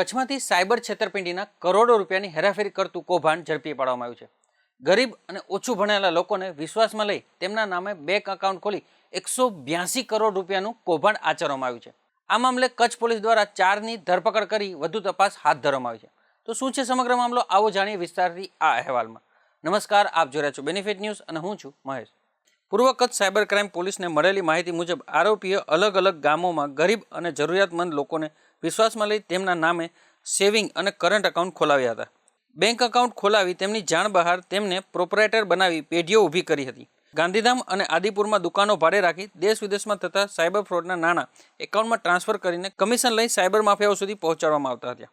કચ્છમાંથી cyber છેતરપિંડીના કરોડો રૂપિયાની હેરાફેરી કરતું કૌભાંડ ઝડપી પાડવામાં આવ્યું છે. ગરીબ અને ઓછું ભણેલા લોકોને વિશ્વાસમાં લઈ તેમના નામે બેંક એકાઉન્ટ ખોલી એકસો બ્યાસી કરોડ રૂપિયાનું કૌભાંડ આચરવામાં આવ્યું છે. આ મામલે કચ્છ પોલીસ દ્વારા ચારની ધરપકડ કરી વધુ તપાસ હાથ ધરવામાં આવી છે. તો શું છે સમગ્ર મામલો? આવો જાણીએ વિસ્તારથી આ અહેવાલમાં. નમસ્કાર, આપ જોઈ રહ્યા છો બેનિફિટ ન્યૂઝ અને હું છું મહેશ. પૂર્વ કચ્છ સાયબર ક્રાઇમ પોલીસને મળેલી માહિતી મુજબ આરોપીએ અલગ અલગ ગામોમાં ગરીબ અને જરૂરિયાતમંદ લોકોને વિશ્વાસમાં લઈ તેમના નામે સેવિંગ અને કરંટ એકાઉન્ટ ખોલાવ્યા હતા. બેંક એકાઉન્ટ ખોલાવી તેમની જાણ બહાર તેમને પ્રોપરેટર બનાવી પેઢીઓ ઊભી કરી હતી. ગાંધીધામ અને આદિપુરમાં દુકાનો ભાડે રાખી દેશ વિદેશમાં થતા સાયબર ફ્રોડના નાણાં એકાઉન્ટમાં ટ્રાન્સફર કરીને કમિશન લઈ સાયબર માફિયાઓ સુધી પહોંચાડવામાં આવતા હતા.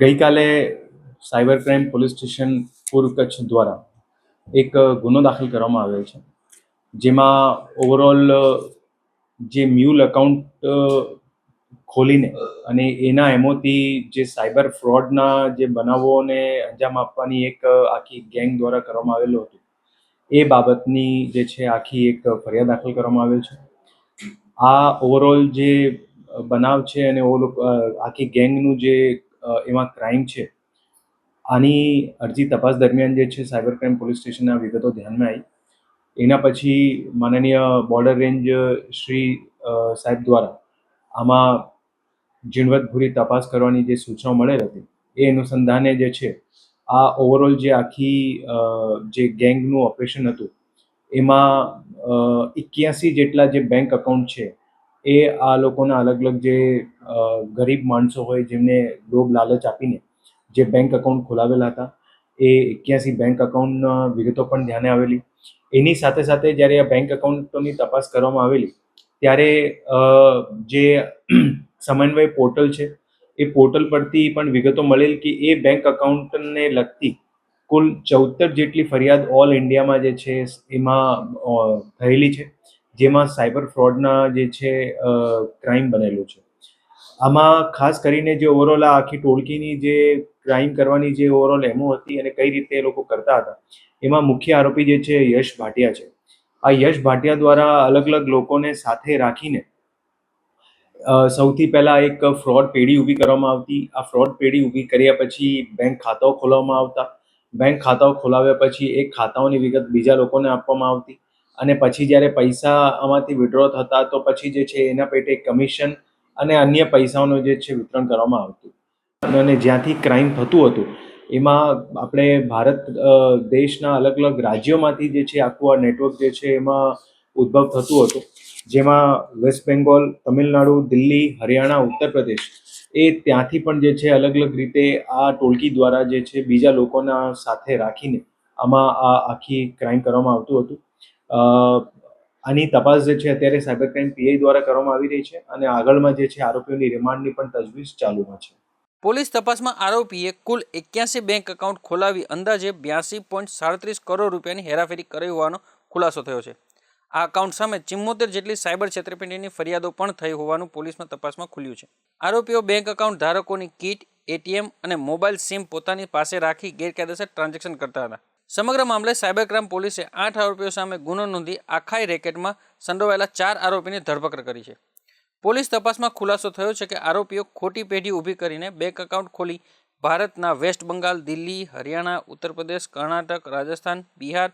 ગઈકાલે સાયબર ક્રાઇમ પોલીસ સ્ટેશન પૂર્વ કચ્છ દ્વારા એક ગુનો દાખલ કરવામાં આવ્યો છે. જેમાં ઓવરઓલ જે મ્યુલ એકાઉન્ટ ખોલીને અને એના એમોથી જે સાયબર ફ્રોડના જે બનાવોને અંજામ આપવાની એક, આખી ગેંગ દ્વારા કરવામાં આવેલું હતું, એ બાબતની જે છે આખી એક ફરિયાદ દાખલ કરવામાં આવેલ છે. આ ઓવરઓલ જે બનાવ છે અને ઓલો આખી ગેંગનું જે, એમાં ક્રાઇમ છે, આની અરજી તપાસ દરમિયાન જે છે સાયબર ક્રાઇમ પોલીસ સ્ટેશનના વિગતો ધ્યાનમાં આવી. એના પછી માનનીય બોર્ડર રેન્જ શ્રી સાહેબ દ્વારા આમાં ઝીણવટભૂરી તપાસ કરવાની જે સૂચનાઓ મળેલ હતી, એ અનુસંધાને જે છે, આ ઓવરઓલ જે આખી જે ગેંગનું ઓપરેશન હતું, એમાં એક્યાસી જેટલા જે બેંક અકાઉન્ટ છે, એ આ લોકોના અલગ અલગ જે ગરીબ માણસો હોય જેમને લોભ લાલચ આપીને જે બેંક અકાઉન્ટ ખોલાવેલા હતા, એ એક્યાસી બેંક અકાઉન્ટના વિગતો પણ ધ્યાને આવેલી. એની સાથે સાથે જ્યારે આ બેંક અકાઉન્ટની તપાસ કરવામાં આવેલી, ત્યારે જે સમન્વય પોર્ટલ છે. એ પોર્ટલ પરથી પણ વિગતો મળેલ કે એ બેંક અકાઉન્ટને લગતી કુલ ચૌદ જેટલી ફરિયાદ ઓલ ઇન્ડિયામાં જે છે, એમાં થયેલી છે. જેમાં સાયબર ફ્રોડના જે છે ક્રાઇમ બનેલું છે. આમાં ખાસ કરીને જે ઓવરઓલ આ આખી ટોળકીની જે ક્રાઇમ કરવાની જે ઓવરઓલ એમો હતી અને કઈ રીતે એ લોકો કરતા હતા, એમાં મુખ્ય આરોપી જે છે, યશ ભાટિયા છે. આ યશ ભાટિયા દ્વારા અલગ અલગ લોકોને સાથે રાખીને સૌથી પહેલાં એક ફ્રોડ પેઢી ઊભી કરવામાં આવતી. આ ફ્રોડ પેઢી ઊભી કર્યા પછી બેંક ખાતાઓ ખોલવામાં આવતા. બેંક ખાતાઓ ખોલાવ્યા પછી એ ખાતાઓની વિગત બીજા લોકોને આપવામાં આવતી. અને પછી જ્યારે પૈસા આમાંથી વિડ્રો થતા તો પછી જે છે એના પેટે કમિશન અને અન્ય પૈસાઓનું જે છે વિતરણ કરવામાં આવતું. અને જ્યાંથી ક્રાઇમ થતું હતું, એમાં આપણે ભારત દેશના અલગ અલગ રાજ્યોમાંથી જે છે આખું આ નેટવર્ક જે છે એમાં ઉદ્ભવ થતું હતું. જેમાં વેસ્ટ બેંગોલ, તમિલનાડુ, દિલ્હી, હરિયાણા, ઉત્તર પ્રદેશ એ ત્યાંથી પણ જે છે અલગ અલગ રીતે આ ટોળકી દ્વારા જે છે બીજા લોકોના સાથે રાખીને આમાં આ આખી ક્રાઇમ કરવામાં આવતું હતું. આની તપાસ જે છે અત્યારે સાયબર ક્રાઇમ પીઆઈ દ્વારા કરવામાં આવી રહી છે અને આગળમાં જે છે આરોપીઓની રિમાન્ડની પણ તજવીજ ચાલુમાં છે. પોલીસ તપાસમાં આરોપીએ કુલ એક્યાસી બેંક એકાઉન્ટ ખોલાવી અંદાજે બ્યાસી પોઈન્ટ સાડત્રીસ કરોડ રૂપિયાની હેરાફેરી કરી હોવાનો ખુલાસો થયો છે. આ એકાઉન્ટ સામે ચિમ્મોતેર જેટલી સાયબર છેતરપિંડીની ફરિયાદો પણ થઈ હોવાનું પોલીસમાં તપાસમાં ખુલ્યું છે. આરોપીઓ બેંક એકાઉન્ટ ધારકોની કીટ, એટીએમ અને મોબાઈલ સિમ પોતાની પાસે રાખી ગેરકાયદેસર ટ્રાન્ઝેક્શન કરતા હતા. સમગ્ર મામલે સાયબર ક્રાઇમ પોલીસે આઠ આરોપીઓ સામે ગુનો નોંધી આખાઈ રેકેટમાં સંડોવાયેલા ચાર આરોપીની ધરપકડ કરી છે. પોલીસ તપાસમાં ખુલાસો થયો છે કે આરોપીઓ ખોટી પેઢી ઊભી કરીને બેંક એકાઉન્ટ ખોલી ભારતના વેસ્ટ બંગાળ, દિલ્હી, હરિયાણા, ઉત્તર પ્રદેશ, કર્ણાટક, રાજસ્થાન, બિહાર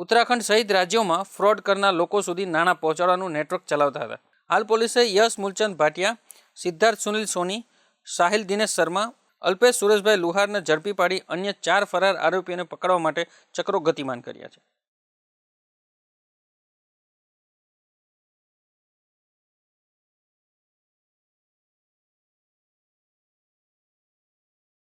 ઉત્તરાખંડ સહિત રાજ્યોમાં ફ્રોડ કરનાર લોકો સુધી નાણાં પહોંચાડવાનું નેટવર્ક ચલાવતા હતા. હાલ પોલીસે યશ મૂલચંદ ભાટિયા, સિદ્ધાર્થ સુનિલ સોની, સાહિલ દિનેશ શર્મા, અલ્પેશ સુરેશભાઈ લુહારને ઝડપી પાડી અન્ય ચાર ફરાર આરોપીઓને પકડવા માટે ચક્રો ગતિમાન કર્યા છે.